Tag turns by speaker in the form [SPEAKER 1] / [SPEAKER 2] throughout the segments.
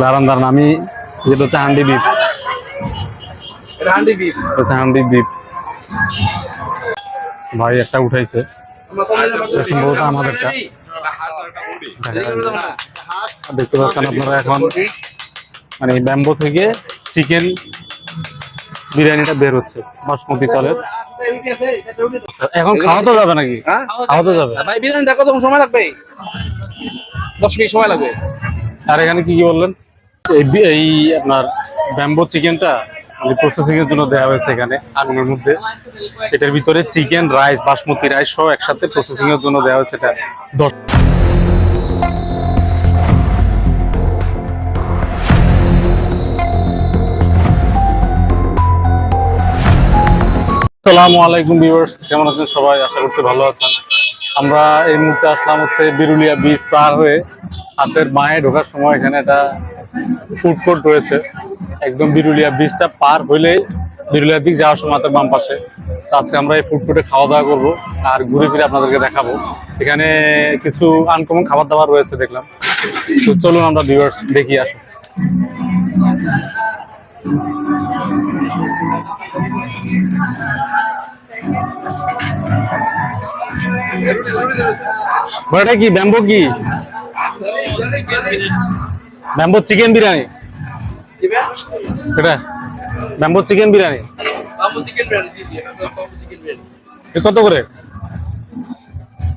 [SPEAKER 1] দাঁড়ান দাঁড়ান আমি যেটা হচ্ছে হান্ডি বিপ
[SPEAKER 2] হান্ডি বিফ
[SPEAKER 1] হচ্ছে হান্ডি বিপ ভাই একটা উঠাইছে। সম্ভবত আমাদেরটা। দেখতে পাচ্ছেন আপনারা এখন মানে ব্যাম্বো থেকে চিকেন বিরিয়ানিটা বের হচ্ছে। বাসমতি চালের। এখন খাওয়া তো যাবে নাকি?
[SPEAKER 2] হ্যাঁ?
[SPEAKER 1] খাওয়া তো যাবে।
[SPEAKER 2] ভাই বিরিয়ানি দেখো তখন সময় লাগবে? দশ মিনিট সময় লাগবে।
[SPEAKER 1] আর এখানে কি কি বললেন? এই আপনার ব্যাম্বো চিকেনটা মানে প্রসেসিং এর জন্য দেওয়া হয়েছে এখানে আগুনের মধ্যে। এটার ভিতরে চিকেন, রাইস, বাসমতি, রাইস সহ একসাথে প্রসেসিং এর জন্য দেওয়া হয়েছে এটা। দশ আসসালামু আলাইকুম ভিউয়ার্স, কেমন আছেন সবাই? আশা করছি ভালো আছেন। আমরা এই মুহূর্তে আসলাম হচ্ছে বিরুলিয়া বীজ পার হয়ে হাতের মায়ে ঢোকার সময় এখানে একটা ফুড কোর্ট রয়েছে। একদম বিরুলিয়া বীজটা পার হইলেই বিরুলিয়ার দিক যাওয়ার সময় হাতের বাম পাশে। আজকে আমরা এই ফুড কোর্টে খাওয়া দাওয়া করব আর ঘুরে ফিরে আপনাদেরকে দেখাবো। এখানে কিছু আনকমন খাবার দাবার রয়েছে দেখলাম। তো চলুন আমরা ভিউয়ার্স দেখি আসুন। কি, ব্যাম্বো কি? ব্যাম্বো চিকেন বিরিয়ানি এটা ব্যাম্বো চিকেন বিরিয়ানি কত করে?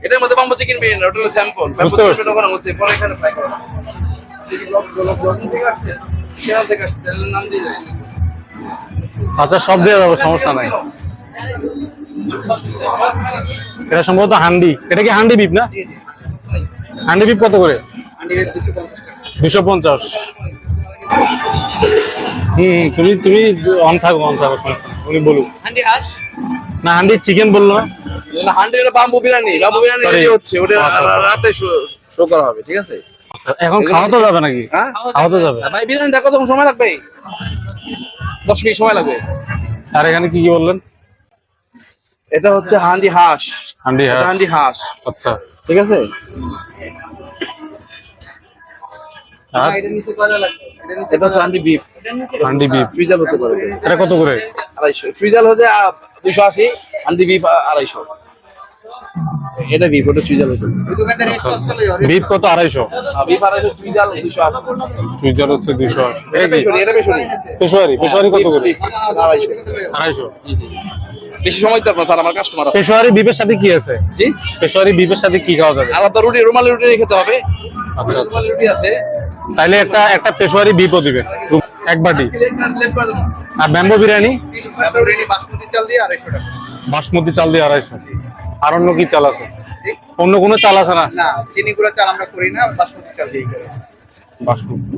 [SPEAKER 2] এটার মধ্যে বাম্বু চিকেন বিরিয়ানি ওটা হলো স্যাম্পল
[SPEAKER 1] বুঝতে পারছি।
[SPEAKER 2] ওখানে মধ্যে পরে এখানে ফ্রাই করা। থেকে আসছে চ্যানেল থেকে আসছে চ্যানেলের নাম দিয়ে যায়
[SPEAKER 1] আচ্ছা সব দেওয়া যাবে সমস্যা নাই। এটা সম্ভবত হান্ডি। এটা কি হান্ডি বিপ না? হান্ডি বিপ কত করে? দুশো পঞ্চাশ। হম তুমি তুমি অন থাকো অন থাকো উনি বলুক।
[SPEAKER 2] হাঁস
[SPEAKER 1] না হান্ডি চিকেন বলল না?
[SPEAKER 2] হান্ডি হলো bamboo biryani bamboo biryani. Ready হচ্ছে ওটা
[SPEAKER 1] আচ্ছা, আচ্ছা।
[SPEAKER 2] রাতে শো করা হবে ঠিক আছে?
[SPEAKER 1] এখন খাওয়া তো যাবে নাকি?
[SPEAKER 2] হ্যাঁ?
[SPEAKER 1] খাওয়া তো যাবে।
[SPEAKER 2] ভাই বিরিয়ানি দেখো তখন সময় লাগবে? দশ মিনিট সময় লাগবে।
[SPEAKER 1] আর এখানে কি কি বললেন?
[SPEAKER 2] এটা হচ্ছে হান্ডি হাঁস।
[SPEAKER 1] হান্ডি হ্যাঁ
[SPEAKER 2] হান্ডি হাঁস।
[SPEAKER 1] আচ্ছা।
[SPEAKER 2] ঠিক আছে? এটা হচ্ছে হান্ডি বিফ।
[SPEAKER 1] হান্ডি বিপ
[SPEAKER 2] ফ্রিজাল হতে পারে
[SPEAKER 1] এটা কত করে?
[SPEAKER 2] আড়াইশো। ফ্রিজাল হচ্ছে দুশো আশি হান্ডি বিফ আড়াইশো। এটা বিফ ওটা ফ্রিজাল হতে
[SPEAKER 1] বিপ কত আড়াইশো?
[SPEAKER 2] বিফ আড়াইশো ফ্রিজাল দুশো আশি।
[SPEAKER 1] সুইজার হচ্ছে দুইশো
[SPEAKER 2] এটা এটা
[SPEAKER 1] পেশোয়ারি। পেশোয়ারি কত করে?
[SPEAKER 2] আড়াইশো।
[SPEAKER 1] আড়াইশো।
[SPEAKER 2] বেশি সময় তো আপনার স্যার আমার কাস্টমার
[SPEAKER 1] পেশোয়ারি বিপের সাথে কি আছে?
[SPEAKER 2] জি?
[SPEAKER 1] পেশোয়ারি বিপের সাথে কি খাওয়া যাবে?
[SPEAKER 2] আলাদা রুটি রুমালি রুটি খেতে হবে।
[SPEAKER 1] আচ্ছা আচ্ছা। তাইলে একটা একটা পেশোয়ারি বিপও দিবেন। এক বাটি। আর ব্যাম্বো বিরিয়ানি
[SPEAKER 3] বাসমতি চাল দিয়ে আড়াইশো
[SPEAKER 1] আর অন্য কি চাল আছে? অন্য কোনো চাল আছে না?
[SPEAKER 3] চিনি গুঁড়া চাল আমরা করি না বাসমতি চাল দিয়ে
[SPEAKER 1] বাসমতি।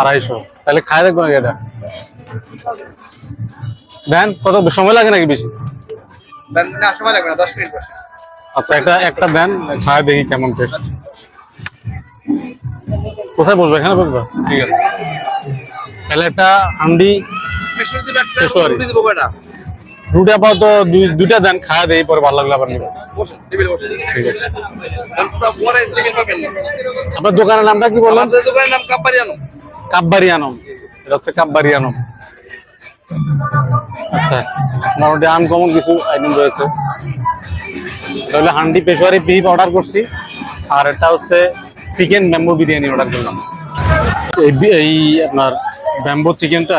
[SPEAKER 1] আড়াইশো। তাহলে খায় দেখব নাকি এটা? দেন কত সময় লাগে নাকি বেশি?
[SPEAKER 3] না সময় লাগবে না দশ মিনিট
[SPEAKER 1] আচ্ছা এটা একটা দেন খায় দেখি কেমন টেস্ট কোথায় বসবে? এখানে বসবে? ঠিক আছে। তাহলে একটা হান্ডি দুইটা দেন পরে ভালো লাগলে আপনার দোকানের নামটা কি
[SPEAKER 2] কাপ্পারিয়ানো
[SPEAKER 1] কাব্বারিয়ানম। এটা হচ্ছে কাব্বারিয়ানম। আচ্ছা মোটামুটি আনকমন কিছু আইটেম রয়েছে। তাহলে হান্ডি পেশোয়ারি বিফ অর্ডার করছি। আর এটা হচ্ছে চিকেন ব্যাম্বো বিরিয়ানি অর্ডার করলাম। এই আপনার ব্যাম্বো চিকেনটা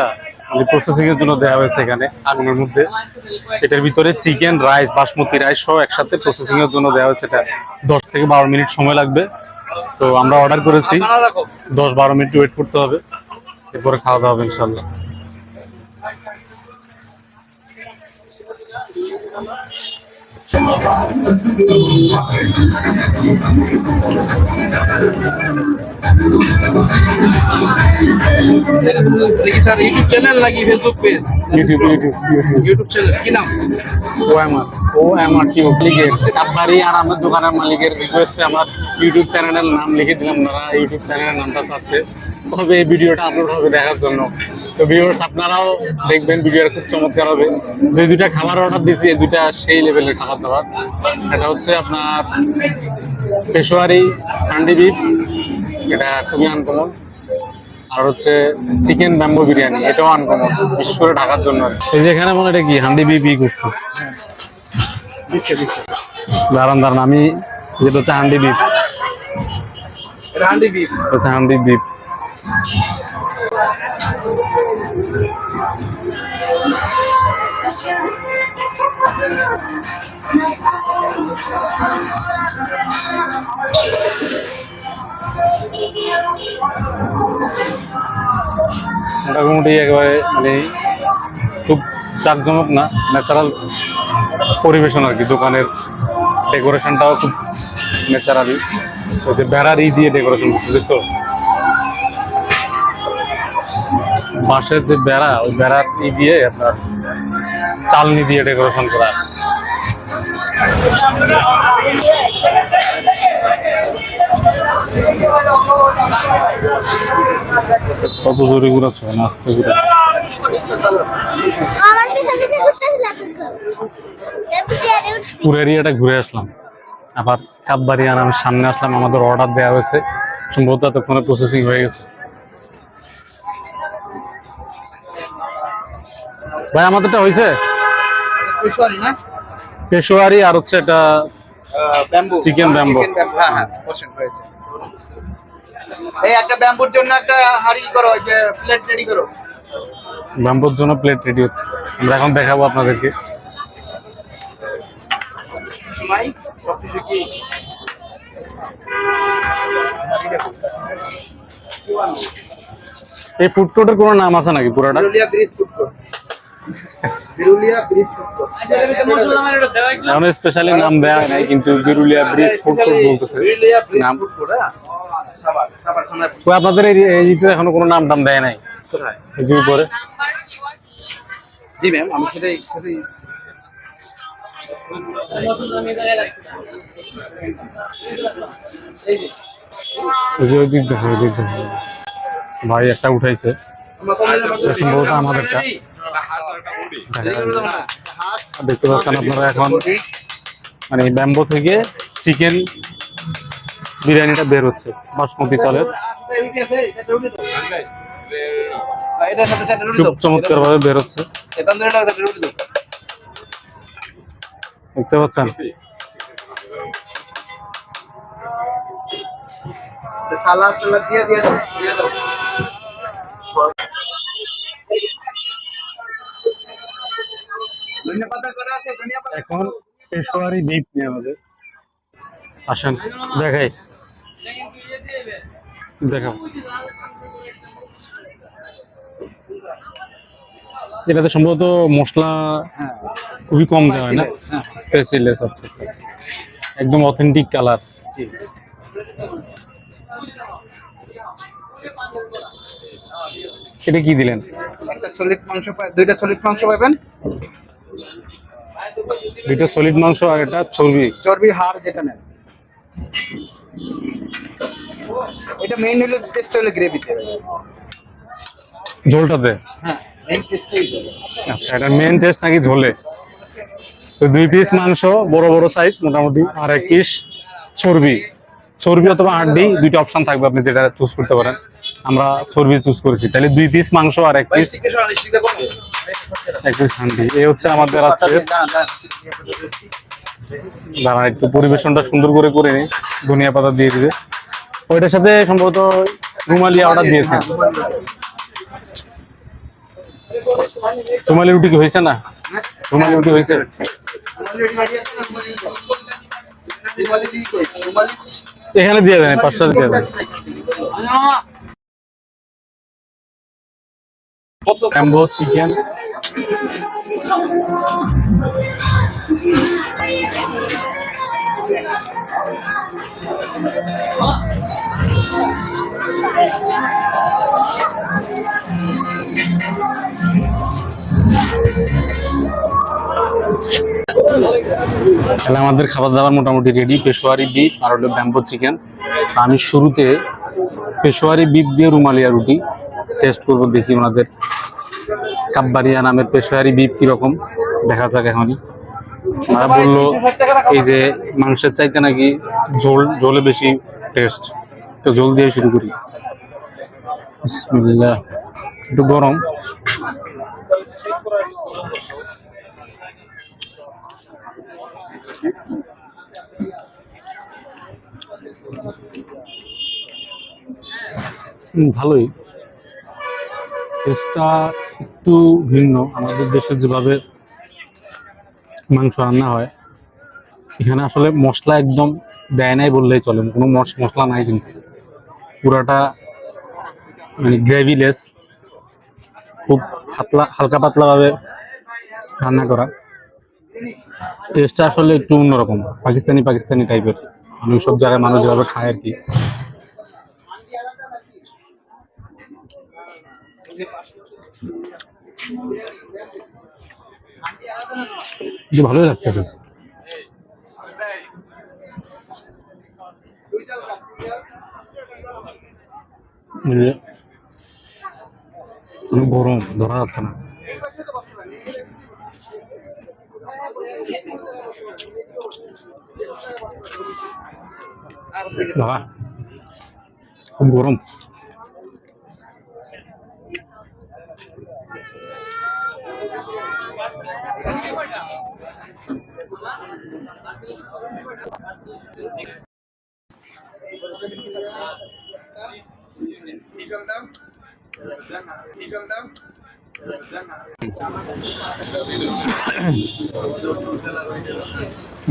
[SPEAKER 1] প্রসেসিং এর জন্য দেওয়া হয়েছে এখানে, আগুনের মধ্যে। এটার ভিতরে চিকেন রাইস বাসমতি রাইস সহ একসাথে প্রসেসিং এর জন্য দেওয়া হয়েছে এটা। দশ থেকে বারো মিনিট সময় লাগবে। তো আমরা অর্ডার করেছি। দশ বারো মিনিট ওয়েট করতে হবে। এরপরে খাওয়া দাওয়া হবে ইনশাল্লাহ
[SPEAKER 2] দেখি স্যার ইউটিউব চ্যানেল নাকি Facebook page
[SPEAKER 1] YouTube YouTube YouTube
[SPEAKER 2] YouTube channel কি নাম?
[SPEAKER 1] ও আমার ও আমার কি লিখে কাপবাড়ি আর আমার দোকানের মালিকের রিকোয়েস্টে আমার ইউটিউব চ্যানেলের নাম লিখে দিলাম। ওনারা ইউটিউব চ্যানেলের নামটা চাচ্ছে। তবে এই ভিডিওটা আপলোড হবে দেখার জন্য। তো ভিউয়ার্স আপনারাও দেখবেন ভিডিওটা খুব চমৎকার হবে। যে দুইটা খাবার অর্ডার দিয়েছি এই দুইটা সেই লেভেলের খাবার দাবার। এটা হচ্ছে আপনার পেশোয়ারি হান্ডি বিফ এটা খুবই আনকমন আর হচ্ছে চিকেন ব্যাম্বো বিরিয়ানি এটাও আনকমন বিশেষ করে ঢাকার জন্য এই যে এখানে মনে হয় এটা কি হান্ডি বি বি করছে? দাঁড়ান দাঁড়ান আমি যেটা হচ্ছে হান্ডি বিপ
[SPEAKER 2] এটা হান্ডি বিফ
[SPEAKER 1] হচ্ছে হান্ডি বিপ মোটামুটি একেবারে মানে খুব চাকজমক না ন্যাচারাল পরিবেশন আর কি। দোকানের ডেকোরেশনটাও খুব ন্যাচারালি ওই যে বেড়ার ই দিয়ে ডেকোরেশন করছে তো বাঁশের যে বেড়া ওই বেড়ার ই দিয়ে আপনার চালনি দিয়ে ডেকোরেশন করা। কত জোরে ঘুরাচ্ছ না আস্তে ঘুরে পুরো এরিয়াটা ঘুরে আসলাম। আবার কাপবাড়ি আর আমি সামনে আসলাম আমাদের অর্ডার দেওয়া হয়েছে। সম্ভবত এতক্ষণে প্রসেসিং হয়ে গেছে। ভাই আমাদেরটা হয়েছে
[SPEAKER 3] পেশোয়ারি না?
[SPEAKER 1] পেশোয়ারি আর হচ্ছে এটা
[SPEAKER 3] ব্যাম্বু। Chicken bamboo. হ্যাঁ হ্যাঁ পছন্দ হয়েছে এই একটা ব্যাম্বুর জন্য একটা হাড়ি করো যে প্লেট রেডি করো।
[SPEAKER 1] ব্যাম্বোর জন্য প্লেট রেডি হচ্ছে। আমরা এখন দেখাবো আপনাদেরকে। এই ফুড কোর্টের কোনো নাম আছে নাকি পুরোটা?
[SPEAKER 3] ফুড কোর্ট
[SPEAKER 1] স্পেশালি নাম দেওয়া নাই কিন্তু বিরুলিয়া ব্রিজ ফুড কোর্ট বলতেছে। নাম।
[SPEAKER 2] ফুড কোর্ট হ্যাঁ?
[SPEAKER 1] তো আপনাদের এই এখনও কোনো নাম টাম দেয় নাই? উপরে।
[SPEAKER 2] জি ম্যাম আমি সেটাই
[SPEAKER 1] ভাই একটা উঠাইছে। সম্ভবত আমাদেরটা। দেখতে পাচ্ছেন আপনারা এখন মানে ব্যাম্বো থেকে চিকেন বিরিয়ানিটা বের হচ্ছে বাসমতি চালের। খুব চমৎকার ভাবে বের হচ্ছে। দেখতে পাচ্ছেন?
[SPEAKER 3] সালাদ সালাদ দিয়ে দিয়ে দিয়ে দাও।
[SPEAKER 1] এখন পেশোয়ারি বিপ নিয়ে আমাদের আসেন দেখাই। দেখাও। এটাতে সম্ভবত মশলা খুবই কম দেওয়া হয় না? স্পেশালিস আচ্ছা আচ্ছা। একদম অথেন্টিক কালার এটা কি দিলেন?
[SPEAKER 3] একটা সলিড মাংস পাই দুইটা সলিড মাংস পাবেন?
[SPEAKER 1] দুইটা সলিড মাংস আর এটা চর্বি।
[SPEAKER 3] চর্বি হাড় যেটা নেন। এটা মেইন হলো টেস্ট হলো গ্রেভিতে
[SPEAKER 1] ঝোলটাতে?
[SPEAKER 3] হ্যাঁ মেইন টেস্টই
[SPEAKER 1] আচ্ছা এটা মেইন টেস্ট নাকি ঝোলে? তো দুই পিস মাংস বড় বড় সাইজ মোটামুটি আর এক পিস চর্বি। চর্বি অথবা হাড্ডি দুইটা অপশন থাকবে আপনি যেটা চুজ করতে পারেন। আমরা চর্বি চুজ করেছি। তাহলে দুই পিস মাংস আর এক পিস এক পিস হান্ডি। এই হচ্ছে আমাদের আছে দাঁড়া একটু পরিবেশনটা সুন্দর করে করে নিই। ধনিয়া পাতা দিয়ে দিবে। ওইটার সাথে সম্ভবত রুমালিয়া অর্ডার দিয়েছেন। রুমালি রুটি কি হয়েছে না? রুমালি রুটি হয়েছে? এখানে দিয়ে দেন পাঁচটা দিয়ে দেন। র্যাম্বো চিকেন তাহলে আমাদের খাবার দাবার মোটামুটি রেডি পেশোয়ারি বিফ আর হলো ব্যাম্বো চিকেন আমি শুরুতে পেশোয়ারি বিফ দিয়ে রুমালিয়া রুটি। টেস্ট করব, দেখি ওনাদের কাব্বারিয়া নামের পেশোয়ারি বিফ কীরকম? দেখা যাক এখনই। ওনারা বলল, এই যে মাংসের চাইতে নাকি ঝোল, ঝোলে বেশি টেস্ট তো জল দিয়ে শুরু করি। একটু গরম। ভালোই। টেস্টটা একটু ভিন্ন। আমাদের দেশে যেভাবে মাংস রান্না হয়, এখানে আসলে মশলা একদম দেয় নাই বললেই চলে। কোনো মশ- মশলা নাই কিন্তু। পুরাটা মানে গ্রেভিলেস খুব হাতলা হালকা পাতলাভাবে রান্না করা। টেস্টটা আসলে একটু অন্যরকম পাকিস্তানি পাকিস্তানি টাইপের মানে সব জায়গায় মানুষ যেভাবে খায় আর কি। কিন্তু ভালোই লাগতেছে এই যে, অনেক গরম ধরা যাচ্ছে না বাবা খুব গরম
[SPEAKER 3] ডিজেল দাম দেন না ডিজেল দাম দেন না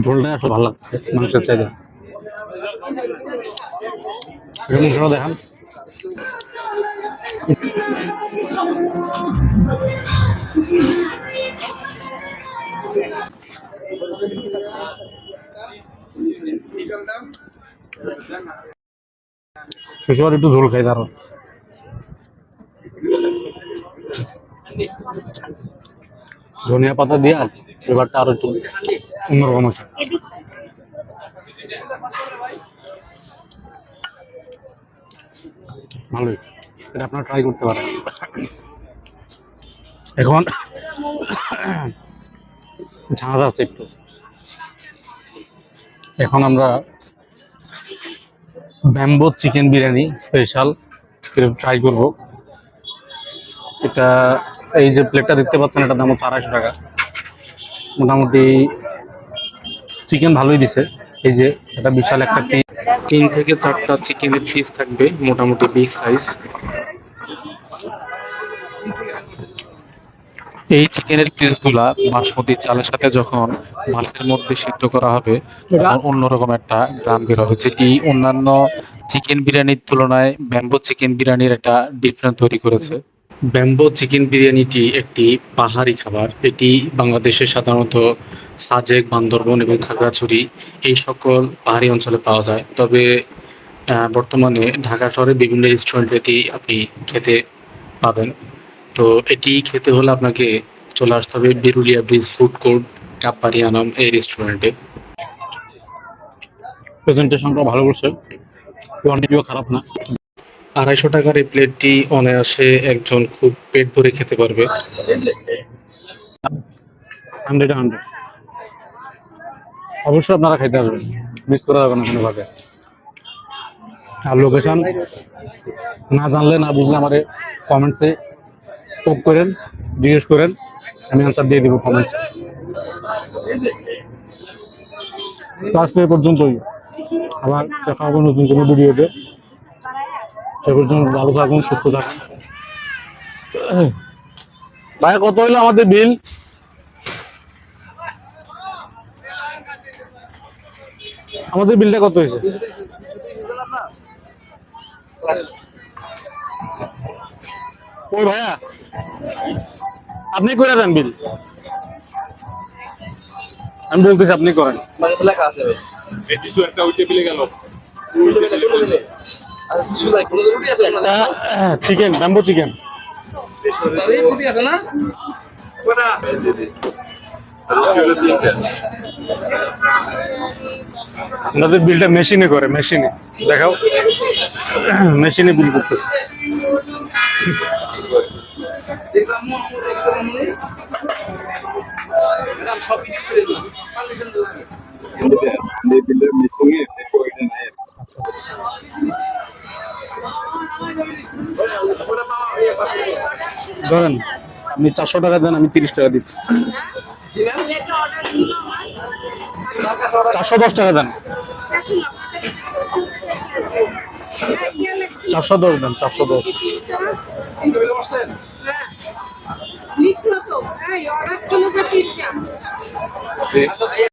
[SPEAKER 1] ঝোলটা আসলে ভালো লাগছে মাংসের মাংসটা দেখান। একটু ঝোল খাই দাঁড়ান। ধনিয়া পাতা দিয়া এবারটা আরও একটু অন্যরকম আছে। ভালোই। এটা আপনারা ট্রাই করতে পারেন। এখন ঝাঁজ আছে একটু। এখন আমরা bamboo chicken biryani special try করব। এটা এই যে প্লেটটা দেখতে পাচ্ছেন, এটার দাম হচ্ছে আড়াইশো টাকা। মোটামুটি চিকেন ভালোই দিছে। এই যে এটা বিশাল একটা তিন থেকে চারটা চিকেনের পিস থাকবে, মোটামুটি বিগ সাইজ এই চিকেনের পিসগুলা বাসমতি চালের সাথে যখন মাছের মধ্যে সিদ্ধ করা হবে, তখন অন্যরকম একটা গ্রাম বের হবে। যেটি অন্যান্য চিকেন বিরিয়ানির তুলনায় ব্যাম্বো চিকেন বিরিয়ানির একটা ডিফারেন্ট তৈরি করেছে। ব্যাম্বো চিকেন বিরিয়ানিটি একটি পাহাড়ি খাবার। এটি বাংলাদেশে সাধারণত সাজেক, বান্দরবন এবং খাগড়াছড়ি এই সকল পাহাড়ি অঞ্চলে পাওয়া যায়। তবে বর্তমানে ঢাকা শহরে বিভিন্ন রেস্টুরেন্টে এটি আপনি খেতে পাবেন। তো এটি খেতে হলে আপনাকে চলে আসতে হবে বিরুলিয়া ব্রিজ ফুড কোর্ট কাপ্পারিয়ানাম এই রেস্টুরেন্টে প্রেজেন্টেশনটা ভালো করছে। খারাপ না। আড়াইশো টাকার এই প্লেটটি অনায়াসে একজন খুব পেট ভরে খেতে পারবে। Hundred hundred. অবশ্যই আপনারা খাইতে আসবেন। মিস করা যাবে না কোনোভাবে আর লোকেশন না জানলে, না বুঝলে আমাদের কমেন্টসে পোক করেন, জিজ্ঞেস করেন, আমি অ্যান্সার দিয়ে দিব কমেন্টসে আজকে পর্যন্তই। আবার দেখা হবে নতুন কোনো ভিডিওতে সে পর্যন্ত ভালো থাকুন সুস্থ থাকুন। ভাইয়া কত হইল আমাদের বিল আমাদের বিলটা কত হয়েছে? ওই ভাইয়া আপনি করে দেন বিল আমি বলতেছি আপনি করেন।
[SPEAKER 2] লেখা আছে।
[SPEAKER 4] একটা উল্টে পেলে গেল।
[SPEAKER 2] উল্টে
[SPEAKER 1] চিকেন ব্যাম্বো চিকেন
[SPEAKER 2] আছে না? কটা
[SPEAKER 1] বিলটা মেশিনে করে মেশিনে দেখাও। মেশিনে বিল করতেছে।
[SPEAKER 2] সব
[SPEAKER 1] ধরেন আপনি চারশো টাকা দেন আমি তিরিশ টাকা দিচ্ছি। চারশো দশ টাকা দেন। চারশো দশ দেন চারশো দশ।
[SPEAKER 5] লিখলো তো। অর্ডার ছিল